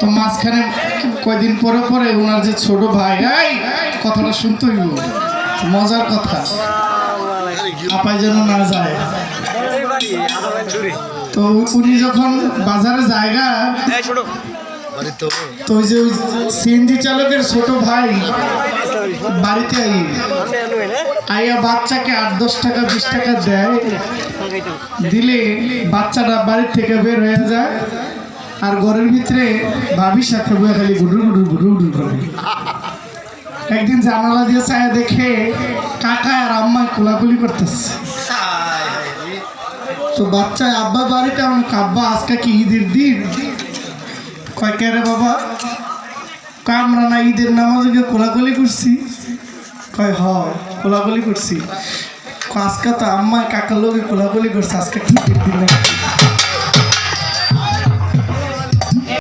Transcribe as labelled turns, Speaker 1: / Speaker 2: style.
Speaker 1: তো মাঝখানে কয়দিন পরে পরে ওনার যে ছোট ভাই কথাটা শুনতে হইব। মজার কথা। আপাই যেন না যায়। তো উনি যখন বাজারে জায়গা তো ওই যে ওই সিএনজি চালকের ছোট ভাই বাড়িতে আই। আইয়া বাচ্চাকে আট দশ টাকা বিশ টাকা দেয়। দিলে বাচ্চাটা বাড়ির থেকে বের হয়ে যায়। আর ঘরের ভিতরে ভাবির সাথে বয়ে খালি গুডুর গুডুর গুডুর গুডুর করে। একদিন জানালা দিয়ে চায় দেখে কাকা আর আম্মা কোলাকুলি করতেছে। তো বাচ্চা আব্বা, বাড়িতে আমার আব্বা, আজকে কি ঈদের দিন? কয়, কে রে বাবা? কামরা না ঈদের নামাজে গিয়ে কোলাকুলি করছি। কয়, হ, কোলাকুলি করছি। আজকে তো আম্মা কাকার লোকে কোলাকুলি করছে, আজকে কি ঈদের দিন